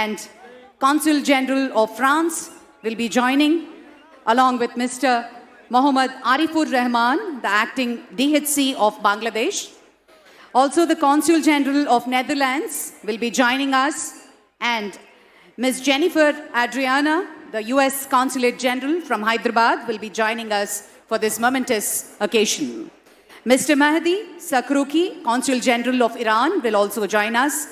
and Consul General of France will be joining, along with Mr. Mohammad Arifur Rahman, the acting DHC of Bangladesh. Also, the Consul General of Netherlands will be joining us, and Ms. Jennifer Adriana, the US Consulate General from Hyderabad, will be joining us for this momentous occasion. Mr. Mahdi Sakruki, Consul General of Iran, will also join us.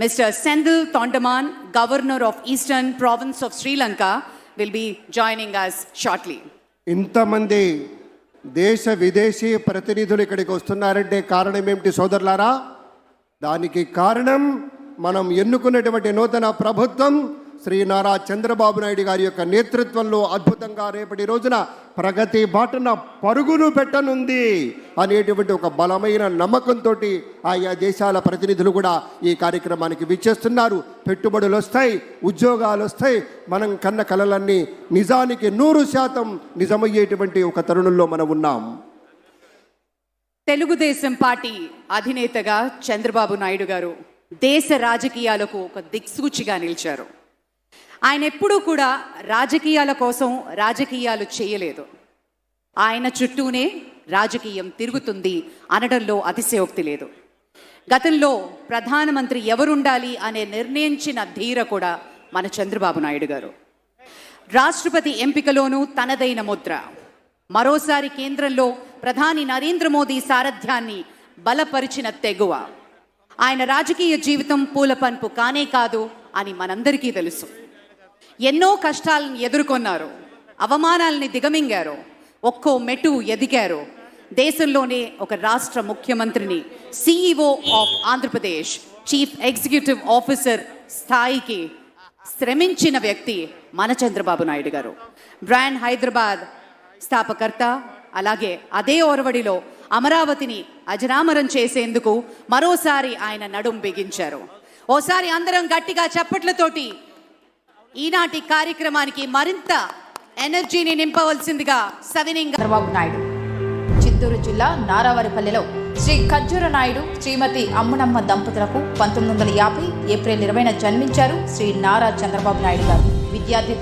Mr. Sendil Tondaman, Governor of Eastern Province of Sri Lanka, will be joining us shortly. ఇంతమంది దేశ విదేశీ ప్రతినిధులు ఇక్కడికి వస్తున్నారంటే కారణం ఏమిటి సోదరులారా దానికి కారణం మనం ఎన్నుకున్నటువంటి నూతన ప్రభుత్వం శ్రీ నారా చంద్రబాబు నాయుడు గారి యొక్క నేతృత్వంలో అద్భుతంగా రేపటి రోజున ప్రగతి బాటన పరుగులు పెట్టనుంది అనేటువంటి ఒక బలమైన నమ్మకంతో ఆయా దేశాల ప్రతినిధులు కూడా ఈ కార్యక్రమానికి విచ్చేస్తున్నారు. పెట్టుబడులు వస్తాయి ఉద్యోగాలు వస్తాయి. మనం కన్న కలలన్నీ నిజానికి నూరు శాతం నిజమయ్యేటువంటి ఒక తరుణంలో మనం ఉన్నాం. తెలుగుదేశం పార్టీ అధినేతగా చంద్రబాబు నాయుడు గారు దేశ రాజకీయాలకు ఒక దిక్సూచిగా నిలిచారు. ఆయన ఎప్పుడూ కూడా రాజకీయాల కోసం రాజకీయాలు చేయలేదు. ఆయన చుట్టూనే రాజకీయం తిరుగుతుంది అనడంలో అతిశయోక్తి లేదు. గతంలో ప్రధానమంత్రి ఎవరుండాలి అనే నిర్ణయించిన ధీర కూడా మన చంద్రబాబు నాయుడు గారు. రాష్ట్రపతి ఎంపికలోనూ తనదైన ముద్ర. మరోసారి కేంద్రంలో ప్రధాని నరేంద్ర మోదీ సారథ్యాన్ని బలపరిచిన తెగువ. ఆయన రాజకీయ జీవితం పూలపంపు కానే కాదు అని మనందరికీ తెలుసు. ఎన్నో కష్టాలను ఎదుర్కొన్నారు. అవమానాల్ని దిగమింగారు. ఒక్కో మెటు ఎదిగారు. దేశంలోనే ఒక రాష్ట్ర ముఖ్యమంత్రిని CEO of Andhra Pradesh chief executive officer స్థాయికి శ్రమించిన వ్యక్తి మన చంద్రబాబు నాయుడు గారు. బ్రాండ్ హైదరాబాద్ స్థాపకర్త అలాగే అదే ఒరవడిలో అమరావతిని అజరామరం చేసేందుకు మరోసారి ఆయన నడుం బిగించారు. ఓసారి అందరం గట్టిగా చప్పట్లతోటి ఈనాటి కార్యక్రమానికి మరింత ఎనర్జీని నింపవలసిందిగా సవినింగ చంద్రబాబు నాయుడు. చిత్తూరు జిల్లా నారావారిపల్లిలో శ్రీ ఖర్జూర నాయుడు శ్రీమతి అమ్మునమ్మ దంపతులకు పంతొమ్మిది వందల యాభై ఏప్రిల్ ఇరవైన జన్మించారు శ్రీ నారా చంద్రబాబు నాయుడు గారు. విద్యార్థి